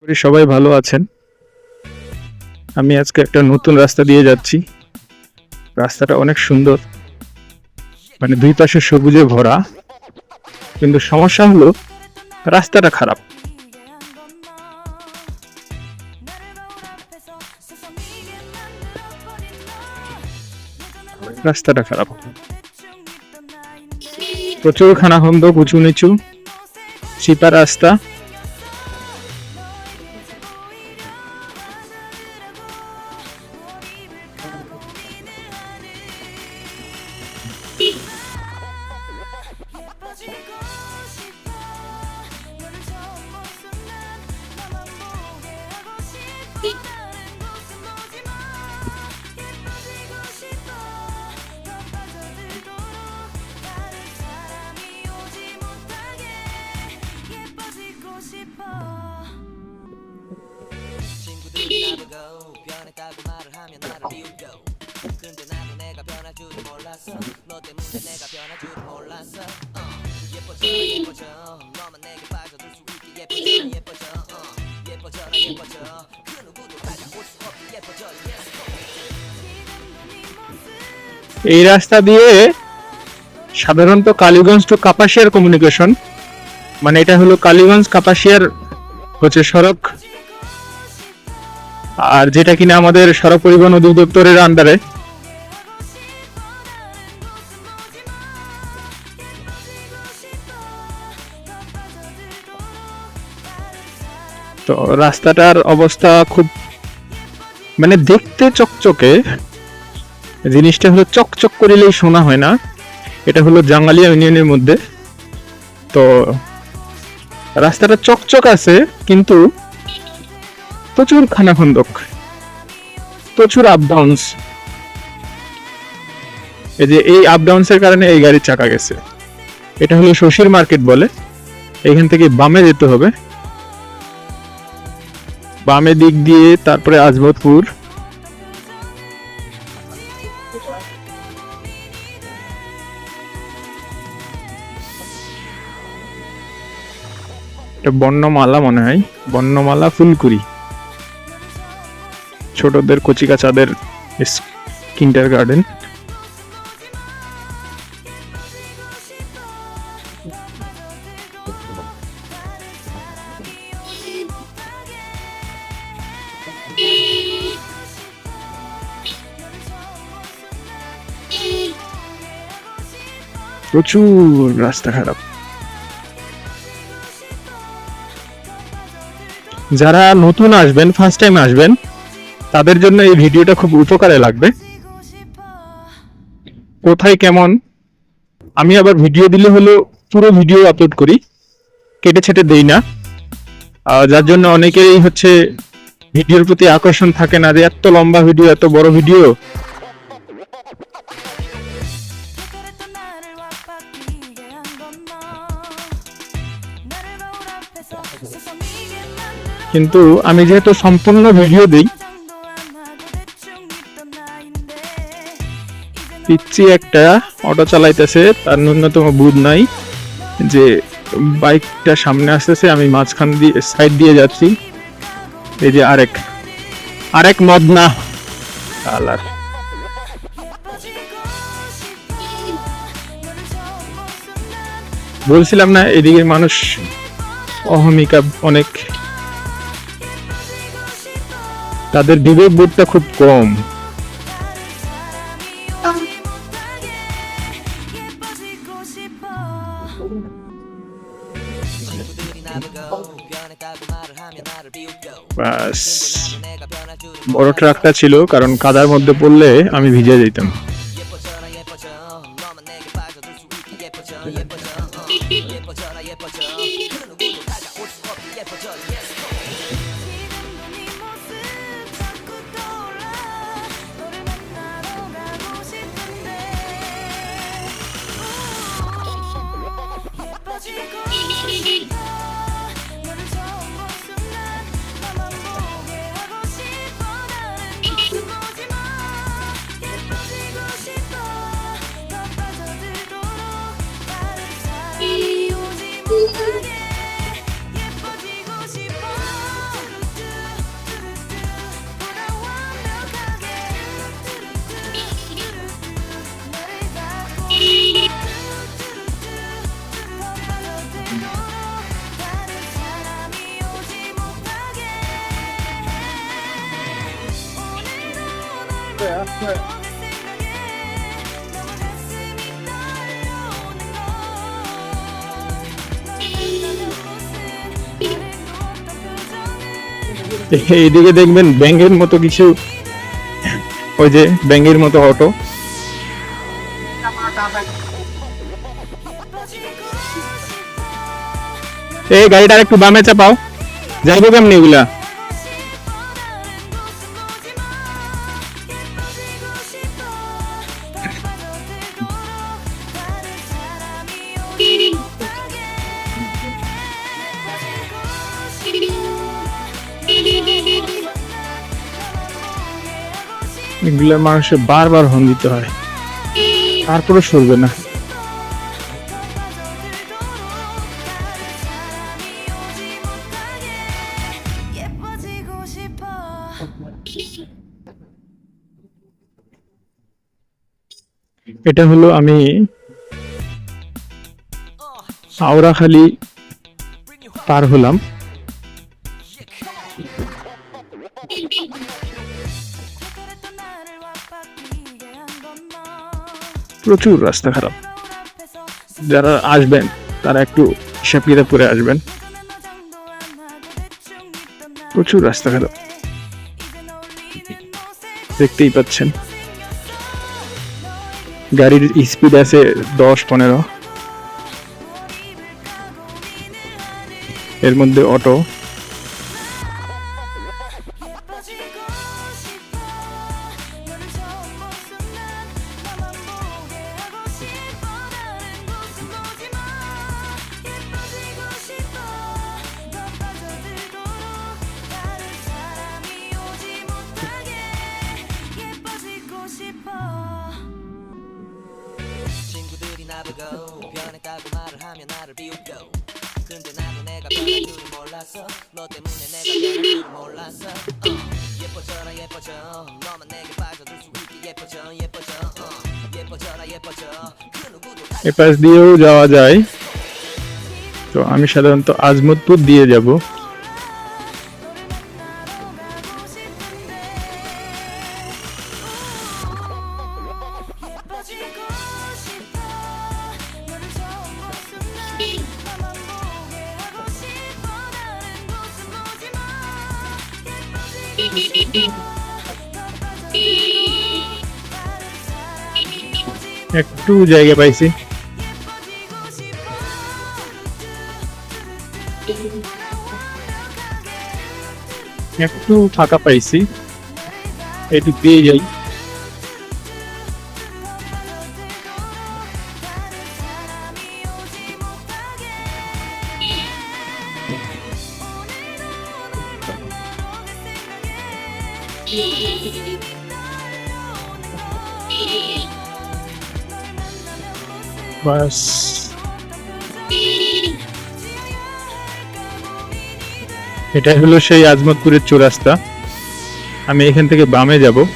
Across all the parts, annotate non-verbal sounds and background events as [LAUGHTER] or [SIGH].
করি সবাই ভালো আছেন। আমি আজকে একটা নতুন রাস্তা দিয়ে যাচ্ছি। রাস্তাটা অনেক সুন্দর। মানে দুই পাশে সবুজে ভরা। কিন্তু সমস্যা হলো, রাস্তাটা খারাপ। রাস্তাটা খারাপ। প্রচুর খানাখন্দ উঁচু নিচু চিপা রাস্তা। 예 এই রাস্তা দিয়ে সাধারণত কালীগঞ্জ টু কাপাসিয়ার কমিউনিকেশন মানে এটা হলো কালীগঞ্জ কাপাসিয়ার হচ্ছে সড়ক। আর যেটা কিনা আমাদের সড়ক পরিবহন অধিদপ্তরের আন্ডারে তো রাস্তাটার অবস্থা খুব মানে দেখতে চকচকে। জিনিসটা হলো চকচক করিলেই শোনা হয় না। এটা হলো জাঙ্গালিয়া ইউনিয়নের মধ্যে। তো রাস্তাটা চকচক আছে, কিন্তু প্রচুর খানাখন্দক, প্রচুর আপ ডাউনস এই যে এই আপ ডাউনসের কারণে এই গাড়ির চাকা গেছে। এটা হলো শশীর মার্কেট বলে। এখান থেকে বামে যেতে হবে। বামে দিক দিয়ে, তারপরে আজমতপুর। এটা বর্ণমালা মনে হয়। বর্ণমালা ফুলকুড়ি। ছোটদের কচিকাচাদের কিন্টার গার্ডেন। প্রচুর রাস্তা খারাপ। যারা নতুন আসবেন ফার্স্ট টাইম আসবেন, তাদের জন্য এই ভিডিওটা খুব উপকারে লাগবে। কোথায় কেমন? আমি আবার ভিডিও দিলে হলো পুরো ভিডিও আপলোড করি। কেটে ছেটে দেই না। যার জন্য অনেকেরই হচ্ছে ভিডিওর প্রতি আকর্ষণ থাকে না যে, এত লম্বা ভিডিও এত বড় ভিডিও কিন্তু আমি যেহেতু সম্পূর্ণ ভিডিও দিই পিচ্ছি একটা অটো চালাইতেছে, তার ন্যূনতম বুধ নাই, যে বাইকটা সামনে আসতেছে, আমি মাঝখান দিয়ে সাইড দিয়ে যাচ্ছি। এই যে আরেক আরেক মদ না কালার বলছিলাম না, এদিকের মানুষ অহমিকা অনেক। তাদের বিবেক বোধটা খুব কম। বড় ট্রাকটা ছিল, কারণ কাদার মধ্যে পড়লে আমি ভিজে যেতাম। এইদিকে দেখবেন ব্যাঙ্গের মতো কিছু ওই যে ব্যাঙ্গের মতো অটো এই গাড়িটা একটু বামে চাপাও। যাইব কেমনি এগুলা? করলে মানুষে বারবার হন দিতে হয়। তারপরে সরবে না। এটা হলো আমি আওরাখালি পার হলাম। প্রচুর রাস্তা খারাপ। যারা আসবেন, তারা একটু হিসাব কিতাব করে আসবেন। প্রচুর রাস্তা খারাপ। দেখতেই পাচ্ছেন। গাড়ির স্পিড আছে দশ, পনেরো। এর মধ্যে অটো 친구들이 나보고 변했다고 말을 하면 나를 비웃고 근데 나도 내가 변할 줄은 몰랐어 너 때문에 내가 변할 줄은 몰랐어 어. 예뻐져라 예뻐져 너만 내게 빠져들 수 있게 예뻐져 예뻐져 어. 예뻐져라 예뻐져 그 누구도 다 এ পাশ দিয়েও যাওয়া যায় তো আমি সাধারণত আজমতপুর দিয়ে যাব একটু জায়গা পাইছি। একটু ফাঁকা পাইছি। একটু পেয়ে যাই। বাস। এটাই হলো সেই আজমতপুরের চৌরাস্তা। আমি এখান থেকে বামে যাব।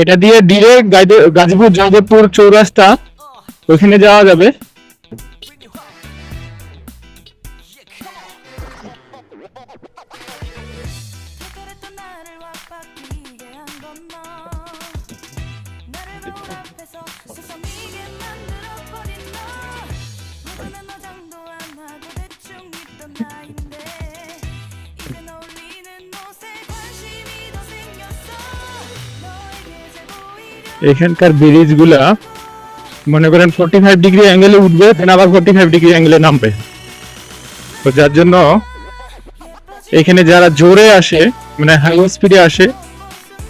এটা দিয়ে ডিরেক্ট গাজীপুর জয়দেবপুর চৌরাস্তা ওইখানে যাওয়া যাবে। এখানকার ব্রিজগুলা মনে করেন ফোর্টি ফাইভ ডিগ্রি অ্যাঙ্গেলে উঠবে দেন আবার ফোর্টি ফাইভ ডিগ্রি অ্যাঙ্গেলে নামবে। তো যার জন্য এখানে যারা জোরে আসে মানে হাই স্পিডে আসে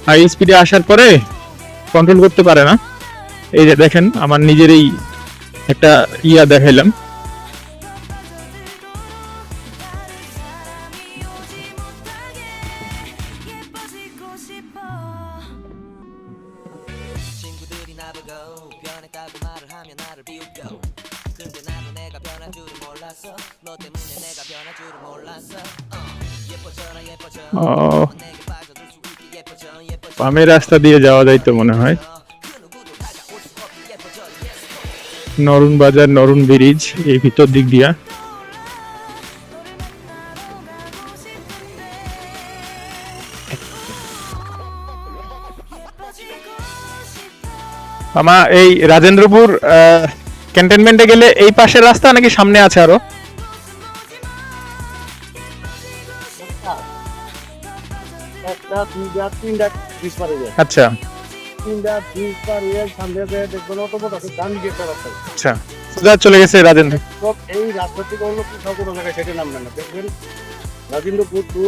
হাই স্পিডে আসার পরে কন্ট্রোল করতে পারে না। এই যে দেখেন, আমার নিজেরই একটা ইয়া দেখাইলাম। 몰랐어 너 때문에 내가 변한 줄은 몰랐어 어, 예뻐져라 예뻐져 어, 내게 빠져들 수 있게 예뻐져 예뻐져 বামের রাস্তা দিয়ে যাওয়া যাইতো মনে হয় 그 누구도 다가올 수 없게 예뻐져 yes নরুন বাজার নরুন ব্রিজ এই ভিতর দিক দিয়া 예뻐지고 싶어 আমা এই রাজেন্দ্রপুর ক্যান্টনমেন্টে গেলে এই পাশের রাস্তা নাকি সামনে আছে আরও? আচ্ছা। আচ্ছা। এই কোথাও না দেখবেন টু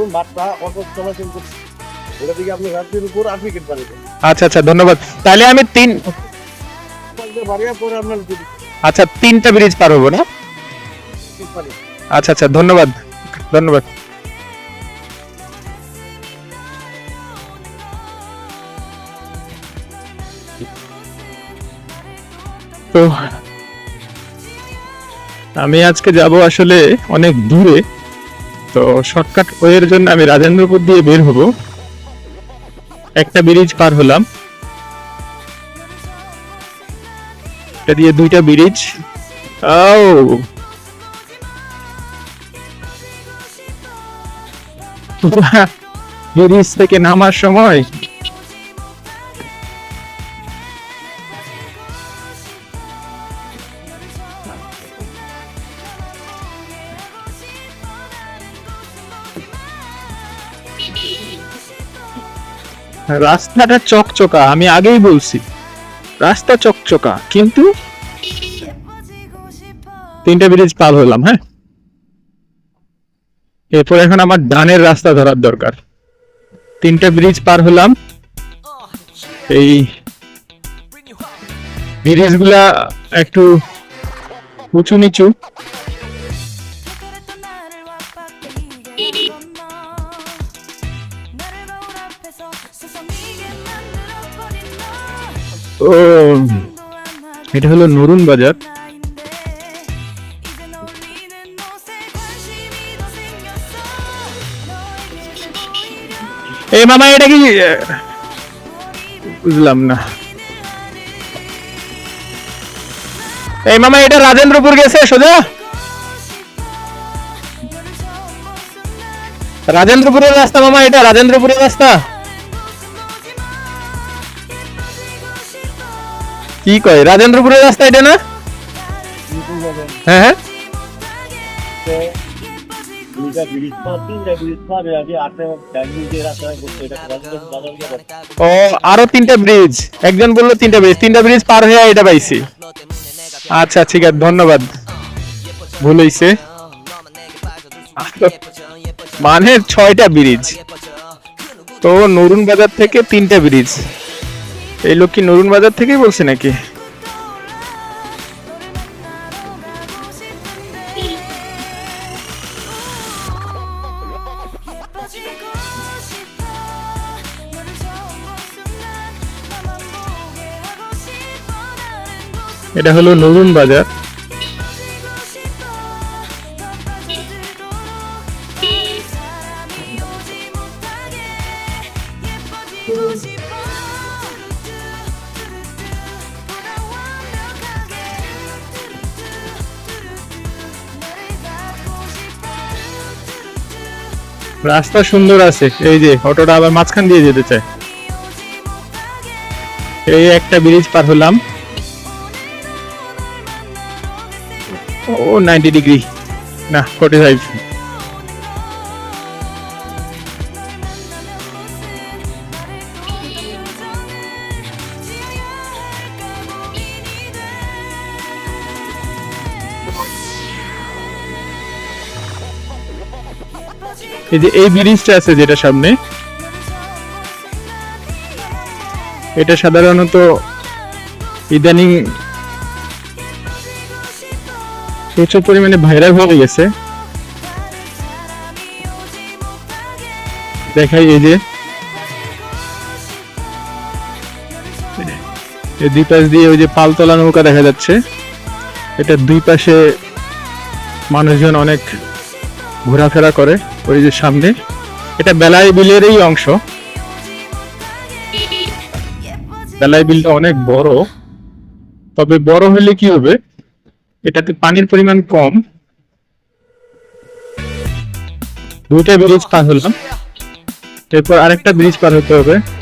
আচ্ছা আচ্ছা ধন্যবাদ। তাহলে আমি তিন পরে আপনার আচ্ছা তিনটা ব্রিজ পার হব না? আচ্ছা আচ্ছা ধন্যবাদ। ধন্যবাদ। তো আমি আজকে যাব আসলে অনেক দূরে, তো শর্টকাট ওয়ের জন্য আমি রাজেন্দ্রপুর দিয়ে বের হব। একটা ব্রিজ পার হলাম। এটা দিয়ে দুইটা ব্রিজ। ও। [LAUGHS] ব্রিজ থেকে নামার সময়। রাস্তাটা চকচকা আমি আগেই বলছি। রাস্তা চকচকা, কিন্তু তিনটা ব্রিজ পার হলাম হ্যাঁ? এরপর এখন আমার ডানের রাস্তা ধরার দরকার। তিনটা ব্রিজ পার হলাম। এই ব্রিজগুলা একটু উঁচু নিচু এটা হলো নরুন বাজার। এই মামা, এটা কি? বুঝলাম না। এই মামা, এটা রাজেন্দ্রপুর গেছে, সোজা? রাজেন্দ্রপুরের রাস্তা মামা, এটা রাজেন্দ্রপুরের রাস্তা। কি কয়? রাজেন্দ্রপুরের রাস্তা এটা না? হ্যাঁ হ্যাঁ। ও, আরও তিনটা ব্রিজ একজন বলল তিনটা ব্রিজ তিনটা ব্রিজ পার হয়ে এটা পাইছি। আচ্ছা, আচ্ছা ঠিক আছে, ধন্যবাদ। ভুল হইছে। মানে ছয়টা ব্রিজ তো নরুন বাজার থেকে তিনটা ব্রিজ এই লোক কি নরুন বাজার থেকেই বলছে নাকি? এটা হলো নরুন বাজার। রাস্তা সুন্দর আছে। এই যে, অটোটা আবার মাঝখান দিয়ে যেতে চায়। এই একটা ব্রিজ পার হলাম। ও নাইনটি ডিগ্রি না ফর্টি ফাইভ এই যে এই ব্রিজটা আছে যেটা সামনে, এটা সাধারণত ইদানিং প্রচুর পরিমাণে ভাইরাল হয়ে গেছে। দেখাই এই যে। দুই পাশ দিয়ে ওই যে পালতলা নৌকা দেখা যাচ্ছে। এটা দুই পাশে মানুষজন অনেক ঘোরাফেরা করে ওই যে সামনে। এটা বেলাই বিলেরই অংশ। বেলাই বিলটা অনেক বড়। তবে বড় হলে কি হবে? এটাতে পানির পরিমাণ কম। দুইটা ব্রিজ পার হলাম। এরপর আরেকটা ব্রিজ পার হতে হবে।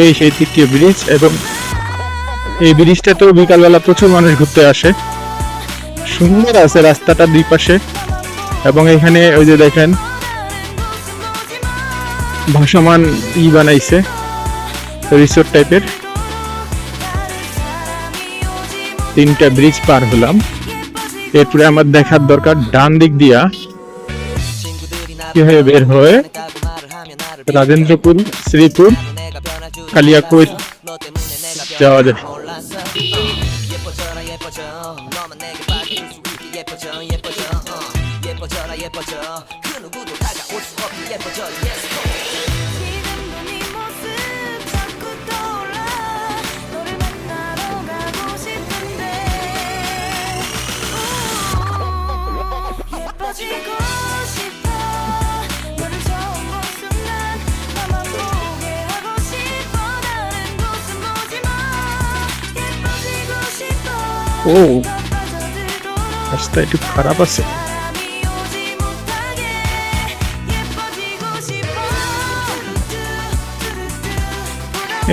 এই, সেই তৃতীয় ব্রিজ এবং এই ব্রিজটাতেও বিকালবেলা প্রচুর মানুষ ঘুরতে আসে। সুন্দর আছে রাস্তাটা দুই পাশে। এবং এখানে ওই যে দেখেন, ভাসমান ই বানাইছে রিসোর্ট টাইপের তিনটা ব্রিজ পার হলাম। এরপরে আমার দেখার দরকার ডান দিক দিয়া কি হয়ে বের হয়ে। রাজেন্দ্রপুর, শ্রীপুর خليها كويت لا ও রাস্তা একটু খারাপ আছে।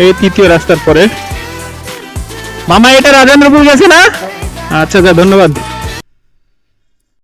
এই তৃতীয় রাস্তার পরে। মামা, এটা রাজেন্দ্রপুর গেছে না? আচ্ছা, আচ্ছা ধন্যবাদ।